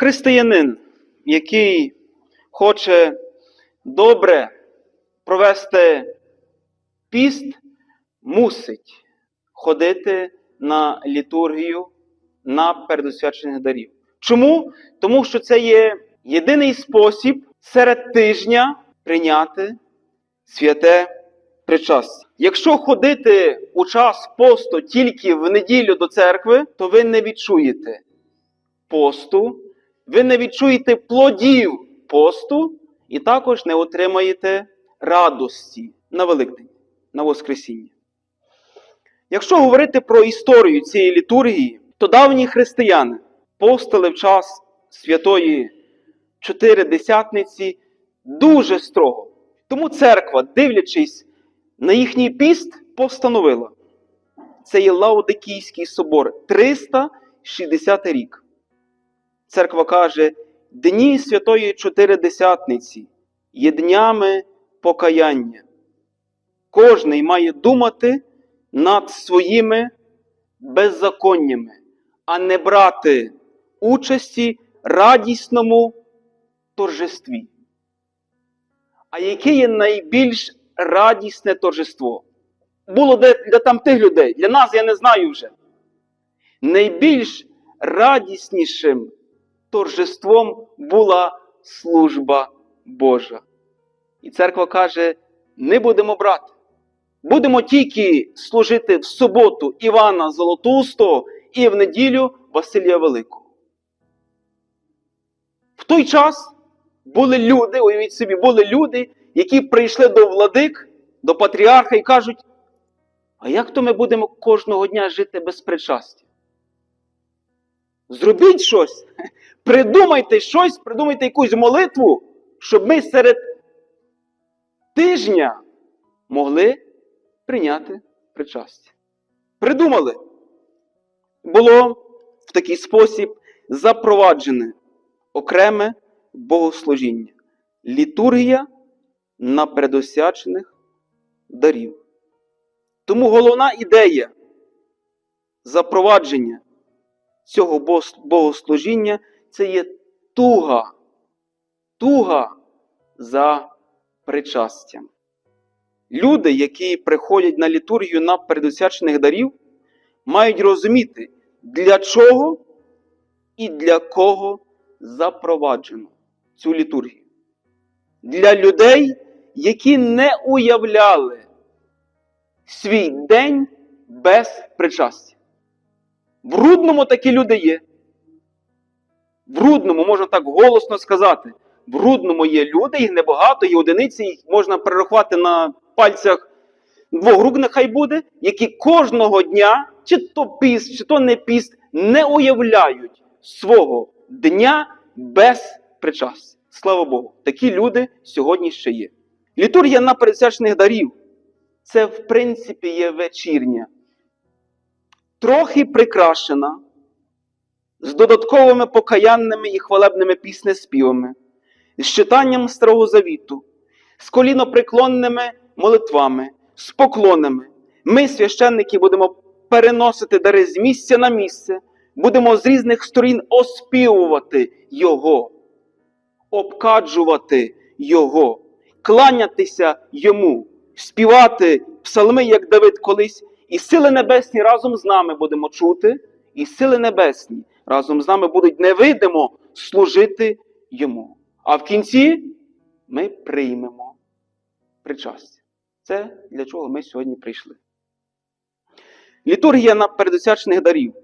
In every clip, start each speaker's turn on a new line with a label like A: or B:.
A: Християнин, який хоче добре провести піст, мусить ходити на літургію на передосвячених дарів. Чому? Тому що це є єдиний спосіб серед тижня прийняти святе причастя. Якщо ходити у час посту тільки в неділю до церкви, то ви не відчуєте посту, ви не відчуєте плодів посту і також не отримаєте радості на Великдень, на Воскресіння. Якщо говорити про історію цієї літургії, то давні християни постили в час святої Чотиридесятниці дуже строго. Тому церква, дивлячись на їхній піст, постановила. Це є Лаодикійський собор, 360 рік. Церква каже, дні Святої Чотиридесятниці є днями покаяння. Кожний має думати над своїми беззаконнями, а не брати участі радісному торжестві. А яке є найбільш радісне торжество? Було для, для тамтих людей, для нас я не знаю вже. Найбільш радіснішим торжеством була служба Божа. І церква каже: не будемо брати. Будемо тільки служити в суботу Івана Золотоустого і в неділю Василія Великого. В той час були люди, уявіть собі, були люди, які прийшли до владик, до патріарха і кажуть: а як то ми будемо кожного дня жити без причастя? Зробіть щось, придумайте щось, придумайте якусь молитву, щоб ми серед тижня могли прийняти причастя. Придумали. Було в такий спосіб запроваджене окреме богослужіння. Літургія на предосвячених дарів. Тому головна ідея запровадження цього богослужіння це є туга, туга за причастям. Люди, які приходять на літургію на предосвячених дарів, мають розуміти, для чого і для кого запроваджено цю літургію. Для людей, які не уявляли свій день без причастя. В Рудному такі люди є. В Рудному, можна так голосно сказати, в Рудному є люди, їх небагато, є одиниці, їх можна перерахувати на пальцях двох рук, нехай буде, які кожного дня, чи то піст, чи то не піст, не уявляють свого дня без причастя. Слава Богу, такі люди сьогодні ще є. Літургія на пересячних дарів це, в принципі, є вечірня, трохи прикрашена, з додатковими покаянними і хвалебними піснеспівами, з читанням Старого Завіту, з колінопреклонними молитвами, з поклонами. Ми, священники, будемо переносити дари з місця на місце, будемо з різних сторін оспівувати Його, обкаджувати Його, кланятися Йому, співати псалми, як Давид колись, і сили небесні разом з нами будемо чути, і сили небесні разом з нами будуть невидимо служити Йому. А в кінці ми приймемо причастя. Це для чого ми сьогодні прийшли. Літургія на передосячених дарів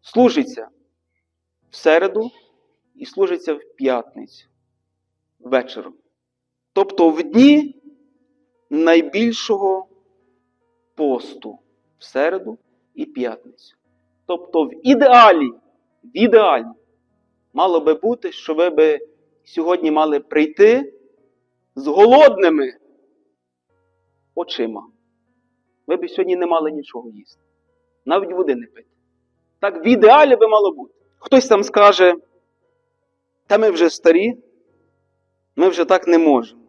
A: служиться в середу і служиться в п'ятницю вечором. Тобто в дні найбільшого посту в середу і п'ятницю. Тобто в ідеалі, в ідеалі мало би бути, що ви би сьогодні мали прийти з голодними очима. Ви б сьогодні не мали нічого їсти. Навіть води не пити. Так в ідеалі би мало бути. Хтось там скаже, та ми вже старі, ми вже так не можемо.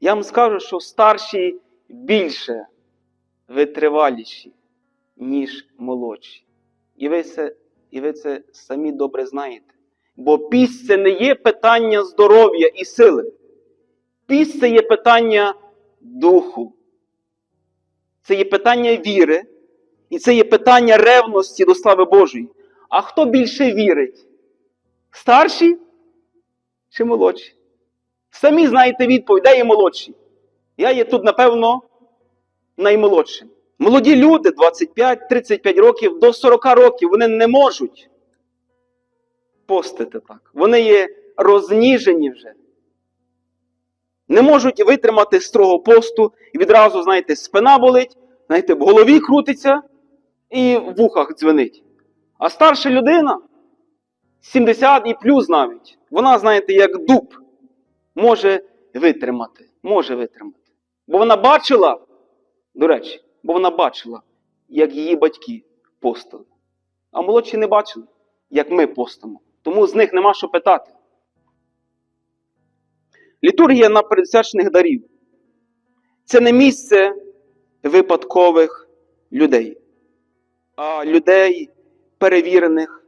A: Я вам скажу, що старші більше витриваліші, ніж молодші. І ви це, і ви це самі добре знаєте. Бо піст це не є питання здоров'я і сили. Піст це є питання духу. Це є питання віри, і це є питання ревності до слави Божої. А хто більше вірить? Старші чи молодші? Самі знаєте відповідь, де є молодші. Я є тут, напевно, наймолодшим. Молоді люди 25-35 років до 40 років вони не можуть постити так. Вони є розніжені вже. Не можуть витримати строго посту і відразу, знаєте, спина болить, знаєте, в голові крутиться і в вухах дзвенить. А старша людина, 70 і плюс навіть, вона, знаєте, як дуб, може витримати. Може витримати. Бо вона бачила, до речі, бо вона бачила, як її батьки постили. А молодші не бачили, як ми постимо. Тому з них нема що питати. Літургія на передсвячених дарів це не місце випадкових людей, а людей перевірених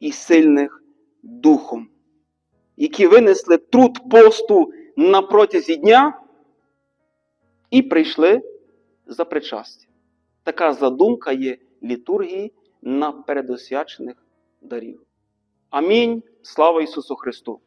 A: і сильних духом, які винесли труд посту на протязі дня і прийшли за причастя. Така задумка є літургії на передосвячених дарів. Амінь. Слава Ісусу Христу!